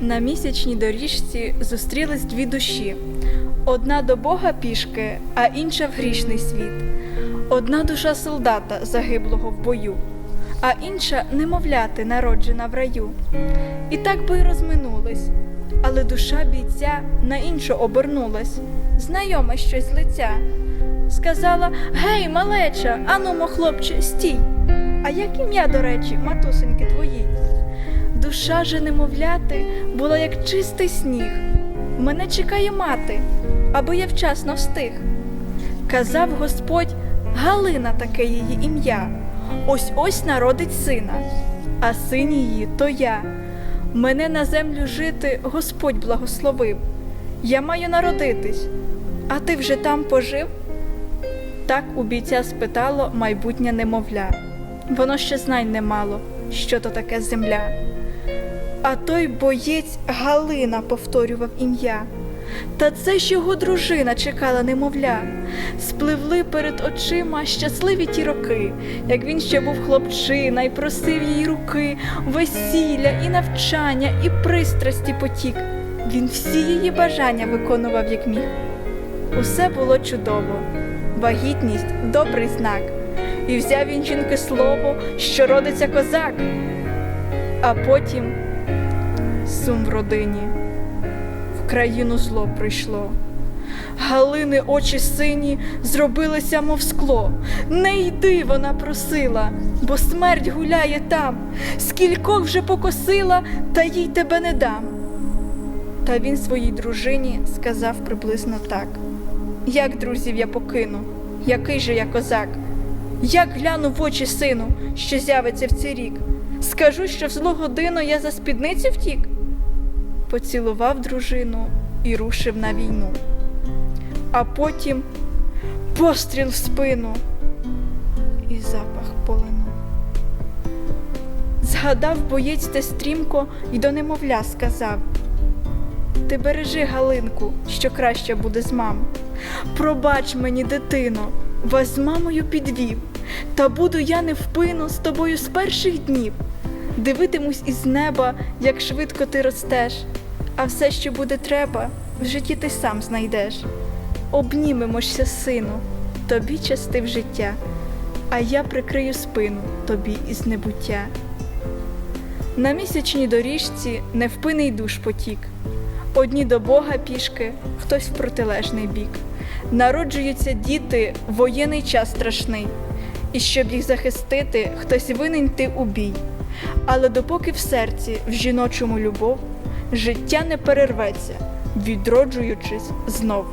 На місячній доріжці зустрілись дві душі: одна до Бога пішки, а інша в грішний світ. Одна душа солдата, загиблого в бою, а інша немовляти, народжена в раю. І так би й розминулись, але душа бійця на іншу обернулась, знайоме щось лиця. Сказала: Гей, малеча, анумо, хлопче, стій. А як ім'я, до речі, матусеньки твоїй? Душа же немовляти була як чистий сніг. Мене чекає мати, аби я вчасно встиг. Казав Господь, Галина таке її ім'я. Ось ось народить сина, а син її то я. Мене на землю жити Господь благословив. Я маю народитись, а ти вже там пожив? Так у бійця спитало майбутнє немовля. Воно ще знань не мало, що то таке земля. А той боєць Галина повторював ім'я. Та це ж його дружина чекала немовля. Спливли перед очима щасливі ті роки, як він ще був хлопчина і просив її руки, весілля і навчання, і пристрасті потік. Він всі її бажання виконував, як міг. Усе було чудово, вагітність добрий знак. І взяв він жінки слово, що родиться козак. А потім сум в родині, в країну зло прийшло. Галини очі сині зробилися, мов скло. Не йди, вона просила, бо смерть гуляє там, скількох вже покосила, та їй тебе не дам. Та він своїй дружині сказав приблизно так: Як друзів я покину, який же я козак? Як гляну в очі сину, що з'явиться в цей рік? Скажу, що в злу годину я за спідницю втік. Поцілував дружину і рушив на війну. А потім постріл в спину і запах полину. Згадав боєць те стрімко й до немовля сказав: Ти бережи Галинку, що краще буде з мам. Пробач мені, дитино, вас з мамою підвів, та буду я невпину з тобою з перших днів. Дивитимусь із неба, як швидко ти ростеш, а все, що буде треба, в житті ти сам знайдеш. Обнімемося, сину, тобі частив життя, а я прикрию спину тобі із небуття. На місячній доріжці невпинний душ потік. Одні до Бога пішки, хтось в протилежний бік. Народжуються діти, воєнний час страшний, і щоб їх захистити, хтось винен ти у бій. Але допоки в серці, в жіночому любов, життя не перерветься, відроджуючись знов.